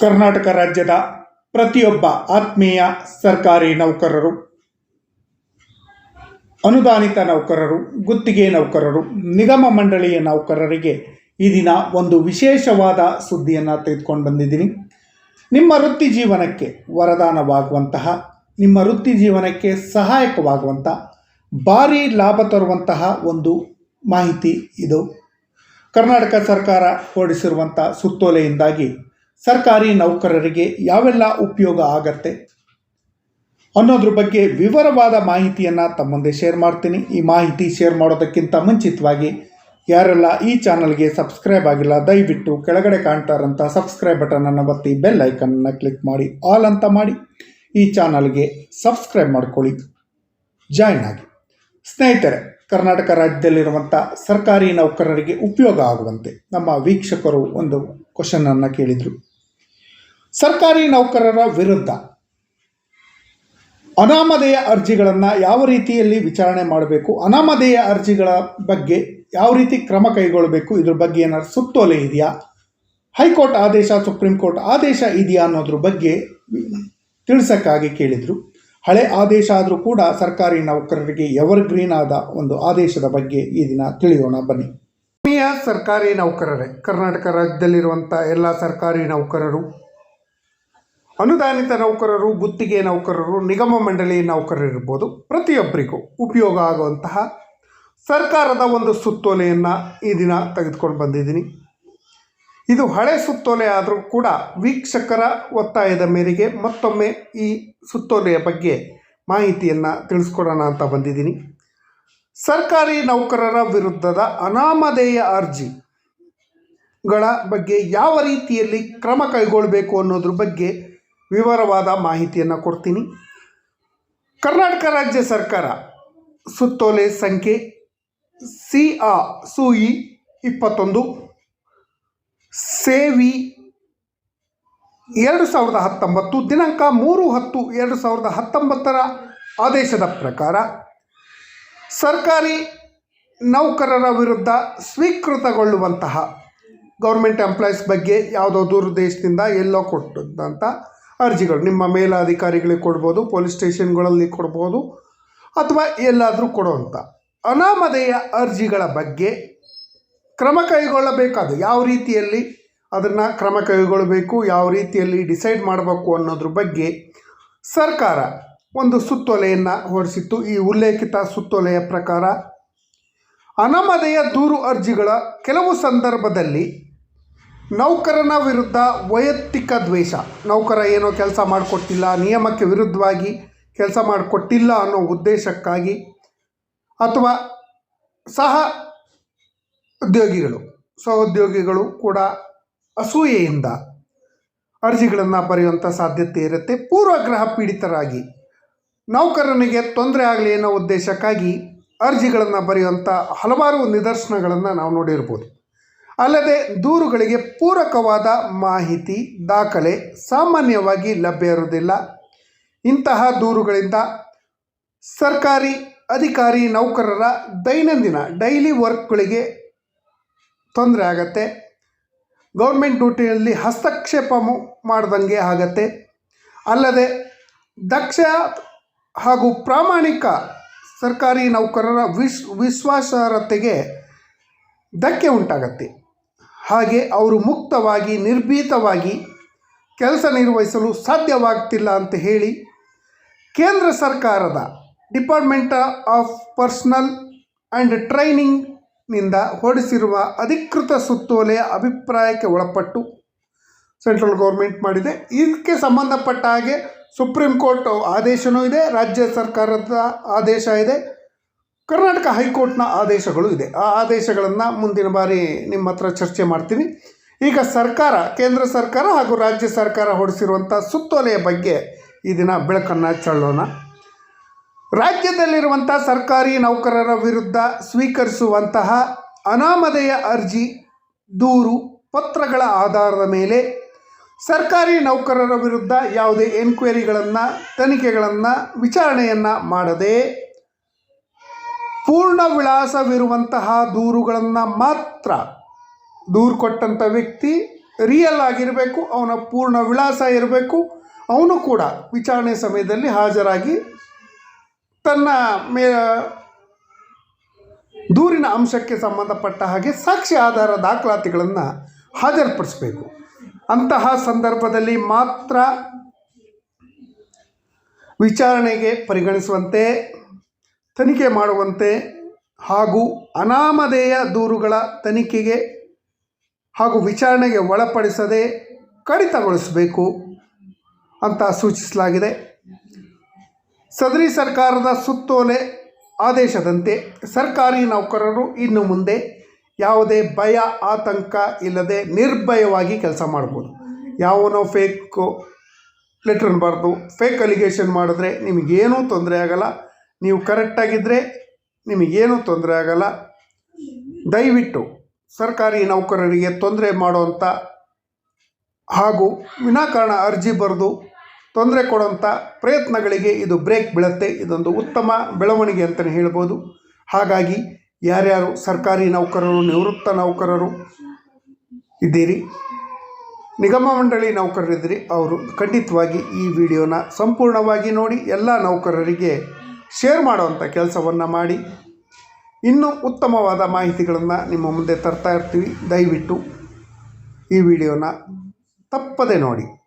ಕರ್ನಾಟಕ ರಾಜ್ಯದ ಪ್ರತಿಯೊಬ್ಬ ಆತ್ಮೀಯ ಸರ್ಕಾರಿ ನೌಕರರು, ಅನುದಾನಿತ ನೌಕರರು, ಗುತ್ತಿಗೆ ನೌಕರರು, ನಿಗಮ ಮಂಡಳಿಯ ನೌಕರರಿಗೆ ಈ ದಿನ ಒಂದು ವಿಶೇಷವಾದ ಸುದ್ದಿಯನ್ನು ತೆಗೆದುಕೊಂಡು ಬಂದಿದ್ದೀನಿ. ನಿಮ್ಮ ವೃತ್ತಿ ಜೀವನಕ್ಕೆ ವರದಾನವಾಗುವಂತಹ, ನಿಮ್ಮ ವೃತ್ತಿ ಜೀವನಕ್ಕೆ ಸಹಾಯಕವಾಗುವಂಥ ಭಾರೀ ಲಾಭ ತರುವಂತಹ ಒಂದು ಮಾಹಿತಿ ಇದು. ಕರ್ನಾಟಕ ಸರ್ಕಾರ ಹೊರಡಿಸಿರುವಂಥ ಸುತ್ತೋಲೆಯಿಂದಾಗಿ ಸರ್ಕಾರಿ ನೌಕರರಿಗೆ ಯಾವೆಲ್ಲ ಉಪಯೋಗ ಆಗತ್ತೆ? ಅನ್ನೋದ್ರ ಬಗ್ಗೆ ವಿವರವಾದ ಮಾಹಿತಿಯನ್ನು ತಮ್ಮ ಮುಂದೆ ಶೇರ್ ಮಾಡ್ತೀನಿ. ಈ ಮಾಹಿತಿ ಶೇರ್ ಮಾಡೋದಕ್ಕಿಂತ ಮುಂಚಿತವಾಗಿ ಯಾರೆಲ್ಲ ಈ ಚಾನಲ್ಗೆ ಸಬ್ಸ್ಕ್ರೈಬ್ ಆಗಿಲ್ಲ, ದಯವಿಟ್ಟು ಕೆಳಗಡೆ ಕಾಣ್ತಾ ಇರೋಂಥ ಸಬ್ಸ್ಕ್ರೈಬ್ ಬಟನನ್ನು ಒತ್ತಿ ಬೆಲ್ ಐಕನನ್ನು ಕ್ಲಿಕ್ ಮಾಡಿ ಆಲ್ ಅಂತ ಮಾಡಿ, ಈ ಚಾನಲ್ಗೆ ಸಬ್ಸ್ಕ್ರೈಬ್ ಮಾಡ್ಕೊಳ್ಳಿ. ಜಾಯ್ನ್ ಆಗಿ. ಸ್ನೇಹಿತರೆ, ಕರ್ನಾಟಕ ರಾಜ್ಯದಲ್ಲಿರುವಂಥ ಸರ್ಕಾರಿ ನೌಕರರಿಗೆ ಉಪಯೋಗ ಆಗುವಂತೆ ನಮ್ಮ ವೀಕ್ಷಕರು ಒಂದು ಕ್ವಶನನ್ನು ಕೇಳಿದರು. ಸರ್ಕಾರಿ ನೌಕರರ ವಿರುದ್ಧ ಅನಾಮಧೇಯ ಅರ್ಜಿಗಳನ್ನು ಯಾವ ರೀತಿಯಲ್ಲಿ ವಿಚಾರಣೆ ಮಾಡಬೇಕು, ಅನಾಮಧೇಯ ಅರ್ಜಿಗಳ ಬಗ್ಗೆ ಯಾವ ರೀತಿ ಕ್ರಮ ಕೈಗೊಳ್ಳಬೇಕು, ಇದ್ರ ಬಗ್ಗೆ ಏನಾದ್ರು ಸುತ್ತೋಲೆ ಇದೆಯಾ, ಹೈಕೋರ್ಟ್ ಆದೇಶ, ಸುಪ್ರೀಂ ಕೋರ್ಟ್ ಆದೇಶ ಇದೆಯಾ ಅನ್ನೋದ್ರ ಬಗ್ಗೆ ತಿಳಿಸೋಕ್ಕಾಗಿ ಕೇಳಿದರು. ಹಳೆ ಆದೇಶ ಆದರೂ ಕೂಡ ಸರ್ಕಾರಿ ನೌಕರರಿಗೆ ಎವರ್ ಗ್ರೀನ್ ಆದ ಒಂದು ಆದೇಶದ ಬಗ್ಗೆ ಈ ದಿನ ತಿಳಿಯೋಣ, ಬನ್ನಿ. ಸರ್ಕಾರಿ ನೌಕರರೇ, ಕರ್ನಾಟಕ ರಾಜ್ಯದಲ್ಲಿರುವಂಥ ಎಲ್ಲ ಸರ್ಕಾರಿ ನೌಕರರು ಅನುದಾನಿತ ನೌಕರರು, ಗುತ್ತಿಗೆ ನೌಕರರು, ನಿಗಮ ಮಂಡಳಿ ನೌಕರರಿರ್ಬೋದು. ಪ್ರತಿಯೊಬ್ಬರಿಗೂ ಉಪಯೋಗ ಆಗುವಂತಹ ಸರ್ಕಾರದ ಒಂದು ಸುತ್ತೋಲೆಯನ್ನು ಈ ದಿನ ತೆಗೆದುಕೊಂಡು ಬಂದಿದ್ದೀನಿ. ಇದು ಹಳೆ ಸುತ್ತೋಲೆ ಆದರೂ ಕೂಡ ವೀಕ್ಷಕರ ಒತ್ತಾಯದ ಮೇರೆಗೆ ಮತ್ತೊಮ್ಮೆ ಈ ಸುತ್ತೋಲೆಯ ಬಗ್ಗೆ ಮಾಹಿತಿಯನ್ನು ತಿಳಿಸ್ಕೊಡೋಣ ಅಂತ ಬಂದಿದ್ದೀನಿ. ಸರ್ಕಾರಿ ನೌಕರರ ವಿರುದ್ಧದ ಅನಾಮಧೇಯ ಅರ್ಜಿಗಳ ಬಗ್ಗೆ ಯಾವ ರೀತಿಯಲ್ಲಿ ಕ್ರಮ ಕೈಗೊಳ್ಳಬೇಕು ಅನ್ನೋದ್ರ ಬಗ್ಗೆ ವಿವರವಾದ ಮಾಹಿತಿಯನ್ನು ಕೊಡ್ತೀನಿ. ಕರ್ನಾಟಕ ರಾಜ್ಯ ಸರ್ಕಾರ ಸುತ್ತೋಲೆ ಸಂಖ್ಯೆ ಸಿ ಆ ಸುಇ ಇಪ್ಪತ್ತೊಂದು, ಸೇವಿ ಎರಡು ಸಾವಿರದ ಹತ್ತೊಂಬತ್ತು, ದಿನಾಂಕ ಮೂರು ಹತ್ತು ಎರಡು ಸಾವಿರದ ಹತ್ತೊಂಬತ್ತರ ಆದೇಶದ ಪ್ರಕಾರ ಸರ್ಕಾರಿ ನೌಕರರ ವಿರುದ್ಧ ಸ್ವೀಕೃತಗೊಳ್ಳುವಂತಹ ಗೌರ್ಮೆಂಟ್ ಎಂಪ್ಲಾಯೀಸ್ ಬಗ್ಗೆ ಯಾವುದೋ ದೂರದೇಶದಿಂದ ಎಲ್ಲೋ ಕೊಟ್ಟಂಥ ಅರ್ಜಿಗಳು, ನಿಮ್ಮ ಮೇಲಾಧಿಕಾರಿಗಳಿಗೆ ಕೊಡ್ಬೋದು, ಪೊಲೀಸ್ ಸ್ಟೇಷನ್ಗಳಲ್ಲಿ ಕೊಡ್ಬೋದು, ಅಥವಾ ಎಲ್ಲಾದರೂ ಕೊಡುವಂಥ ಅನಾಮಧೇಯ ಅರ್ಜಿಗಳ ಬಗ್ಗೆ ಕ್ರಮ ಕೈಗೊಳ್ಳಬೇಕಾದ ಯಾವ ರೀತಿಯಲ್ಲಿ ಅದನ್ನು ಕ್ರಮ ಕೈಗೊಳ್ಳಬೇಕು, ಯಾವ ರೀತಿಯಲ್ಲಿ ಡಿಸೈಡ್ ಮಾಡಬೇಕು ಅನ್ನೋದ್ರ ಬಗ್ಗೆ ಸರ್ಕಾರ ಒಂದು ಸುತ್ತೋಲೆಯನ್ನು ಹೊರಡಿಸಿತ್ತು ಈ ಉಲ್ಲೇಖಿತ ಸುತ್ತೋಲೆಯ ಪ್ರಕಾರ ಅನಾಮಧೇಯ ದೂರು ಅರ್ಜಿಗಳ ಕೆಲವು ಸಂದರ್ಭದಲ್ಲಿ ನೌಕರನ ವಿರುದ್ಧ ವೈಯಕ್ತಿಕ ದ್ವೇಷ. ನೌಕರ ಏನೋ ಕೆಲಸ ಮಾಡಿಕೊಟ್ಟಿಲ್ಲ, ನಿಯಮಕ್ಕೆ ವಿರುದ್ಧವಾಗಿ ಕೆಲಸ ಮಾಡಿಕೊಟ್ಟಿಲ್ಲ ಅನ್ನೋ ಉದ್ದೇಶಕ್ಕಾಗಿ ಅಥವಾ ಸಹ ಉದ್ಯೋಗಿಗಳು, ಸಹೋದ್ಯೋಗಿಗಳು ಕೂಡ ಅಸೂಯೆಯಿಂದ ಅರ್ಜಿಗಳನ್ನು ಬರೆಯುವಂಥ ಸಾಧ್ಯತೆ ಇರುತ್ತೆ. ಪೂರ್ವಗ್ರಹ ಪೀಡಿತರಾಗಿ ನೌಕರನಿಗೆ ತೊಂದರೆ ಆಗಲಿ ಅನ್ನೋ ಉದ್ದೇಶಕ್ಕಾಗಿ ಅರ್ಜಿಗಳನ್ನು ಬರೆಯುವಂಥ ಹಲವಾರು ನಿದರ್ಶನಗಳನ್ನು ನಾವು ನೋಡಿರ್ಬೋದು. ಅಲ್ಲದೆ ದೂರುಗಳಿಗೆ ಪೂರಕವಾದ ಮಾಹಿತಿ ದಾಖಲೆ ಸಾಮಾನ್ಯವಾಗಿ ಲಭ್ಯ ಇರುವುದಿಲ್ಲ. ಇಂತಹ ದೂರುಗಳಿಂದ ಸರ್ಕಾರಿ ಅಧಿಕಾರಿ ನೌಕರರ ದೈನಂದಿನ ಡೈಲಿ ವರ್ಕ್ಗಳಿಗೆ ತೊಂದರೆ ಆಗತ್ತೆ. ಗೌರ್ಮೆಂಟ್ ಡ್ಯೂಟಿಯಲ್ಲಿ ಹಸ್ತಕ್ಷೇಪ ಮಾಡಿದಂಗೆ ಆಗತ್ತೆ. ಅಲ್ಲದೆ ದಕ್ಷ ಹಾಗೂ ಪ್ರಾಮಾಣಿಕ ಸರ್ಕಾರಿ ನೌಕರರ ವಿಶ್, ವಿಶ್ವಾಸಾರ್ಹತೆಗೆ ಧಕ್ಕೆ ಉಂಟಾಗತ್ತೆ. ಹಾಗೆ ಅವರು ಮುಕ್ತವಾಗಿ, ನಿರ್ಭೀತವಾಗಿ ಕೆಲಸ ನಿರ್ವಹಿಸಲು ಸಾಧ್ಯವಾಗ್ತಿಲ್ಲ ಅಂತ ಹೇಳಿ ಕೇಂದ್ರ ಸರ್ಕಾರದ ಡಿಪಾರ್ಟ್ಮೆಂಟ್ ಆಫ್ ಪರ್ಸ್ನಲ್ ಆ್ಯಂಡ್ ಟ್ರೈನಿಂಗ್ನಿಂದ ಹೊರಡಿಸಿರುವ ಅಧಿಕೃತ ಸುತ್ತೋಲೆಯ ಅಭಿಪ್ರಾಯಕ್ಕೆ ಒಳಪಟ್ಟು ಸೆಂಟ್ರಲ್ ಗೌರ್ಮೆಂಟ್ ಮಾಡಿದೆ. ಇದಕ್ಕೆ ಸಂಬಂಧಪಟ್ಟ ಹಾಗೆ ಸುಪ್ರೀಂ ಕೋರ್ಟ್ ಆದೇಶವೂ ಇದೆ, ರಾಜ್ಯ ಸರ್ಕಾರದ ಆದೇಶ ಇದೆ. ಕರ್ನಾಟಕ ಹೈಕೋರ್ಟ್ನ ಆದೇಶಗಳು ಇದೆ. ಆ ಆದೇಶಗಳನ್ನು ಮುಂದಿನ ಬಾರಿ ನಿಮ್ಮ ಹತ್ರ ಚರ್ಚೆ ಮಾಡ್ತೀನಿ. ಈಗ ಸರ್ಕಾರ, ಕೇಂದ್ರ ಸರ್ಕಾರ ಹಾಗೂ ರಾಜ್ಯ ಸರ್ಕಾರ ಹೊರಡಿಸಿರುವಂಥ ಸುತ್ತೋಲೆಯ ಬಗ್ಗೆ ಈ ದಿನ ಬೆಳಕನ್ನು ಚಳ್ಳೋಣ ರಾಜ್ಯದಲ್ಲಿರುವಂಥ ಸರ್ಕಾರಿ ನೌಕರರ ವಿರುದ್ಧ ಸ್ವೀಕರಿಸುವಂತಹ ಅನಾಮಧೇಯ ಅರ್ಜಿ, ದೂರು, ಪತ್ರಗಳ ಆಧಾರದ ಮೇಲೆ ಸರ್ಕಾರಿ ನೌಕರರ ವಿರುದ್ಧ ಯಾವುದೇ ಎನ್ಕ್ವೈರಿಗಳನ್ನು ತನಿಖೆಗಳನ್ನು, ವಿಚಾರಣೆಯನ್ನು ಮಾಡದೆ ಪೂರ್ಣ ವಿಳಾಸವಿರುವಂತಹ ದೂರುಗಳನ್ನು ಮಾತ್ರ ದೂರು ಕೊಟ್ಟಂಥ ವ್ಯಕ್ತಿ ರಿಯಲ್ ಆಗಿರಬೇಕು, ಅವನ ಪೂರ್ಣ ವಿಳಾಸ ಇರಬೇಕು, ಅವನು ಕೂಡ ವಿಚಾರಣೆ ಸಮಯದಲ್ಲಿ ಹಾಜರಾಗಿ ತನ್ನ ಮೇ, ದೂರಿನ ಅಂಶಕ್ಕೆ ಸಂಬಂಧಪಟ್ಟ ಹಾಗೆ ಸಾಕ್ಷಿ ಆಧಾರ ದಾಖಲಾತಿಗಳನ್ನು ಹಾಜರುಪಡಿಸಬೇಕು. ಅಂತಹ ಸಂದರ್ಭದಲ್ಲಿ ಮಾತ್ರ ವಿಚಾರಣೆಗೆ ಪರಿಗಣಿಸುವಂತೆ ತನಿಖೆ ಮಾಡುವಂತೆ ಹಾಗೂ ಅನಾಮಧೇಯ ದೂರುಗಳ ತನಿಖೆಗೆ ಹಾಗೂ ವಿಚಾರಣೆಗೆ ಒಳಪಡಿಸದೆ ಕಡಿತಗೊಳಿಸಬೇಕು ಅಂತ ಸೂಚಿಸಲಾಗಿದೆ. ಸದರಿ ಸರ್ಕಾರದ ಸುತ್ತೋಲೆ ಆದೇಶದಂತೆ ಸರ್ಕಾರಿ ನೌಕರರು ಇನ್ನು ಮುಂದೆ ಯಾವುದೇ ಭಯ, ಆತಂಕ ಇಲ್ಲದೆ ನಿರ್ಭಯವಾಗಿ ಕೆಲಸ ಮಾಡ್ಬೋದು. ಯಾವನೋ ಫೇಕ್ ಲೆಟ್ರನ್ನ ಬರೆದು ಫೇಕ್ ಅಲಿಗೇಷನ್ ಮಾಡಿದ್ರೆ ನಿಮಗೇನೂ ತೊಂದರೆ ಆಗಲ್ಲ. ನೀವು ಕರೆಕ್ಟಾಗಿದ್ದರೆ ನಿಮಗೇನು ತೊಂದರೆ ಆಗಲ್ಲ. ದಯವಿಟ್ಟು ಸರ್ಕಾರಿ ನೌಕರರಿಗೆ ತೊಂದರೆ ಮಾಡುವಂಥ ಹಾಗೂ ವಿನಾಕಾರಣ ಅರ್ಜಿ ಬರೆದು ತೊಂದರೆ ಕೊಡೋಂಥ ಪ್ರಯತ್ನಗಳಿಗೆ ಇದು ಬ್ರೇಕ್ ಬೀಳುತ್ತೆ. ಇದೊಂದು ಉತ್ತಮ ಬೆಳವಣಿಗೆ ಅಂತಲೇ ಹೇಳ್ಬೋದು. ಹಾಗಾಗಿ ಯಾರ್ಯಾರು ಸರ್ಕಾರಿ ನೌಕರರು, ನಿವೃತ್ತ ನೌಕರರು ಇದ್ದೀರಿ, ನಿಗಮ ಮಂಡಳಿ ನೌಕರರಿದ್ದೀರಿ, ಅವರು ಖಂಡಿತವಾಗಿ ಈ ವಿಡಿಯೋನ ಸಂಪೂರ್ಣವಾಗಿ ನೋಡಿ. ಎಲ್ಲ ನೌಕರರಿಗೆ ಶೇರ್ ಮಾಡುವಂಥ ಕೆಲಸವನ್ನು ಮಾಡಿ. ಇನ್ನೂ ಉತ್ತಮವಾದ ಮಾಹಿತಿಗಳನ್ನು ನಿಮ್ಮ ಮುಂದೆ ತರ್ತಾ ಇರ್ತೀವಿ. ದಯವಿಟ್ಟು ಈ ವಿಡಿಯೋನ ತಪ್ಪದೆ ನೋಡಿ.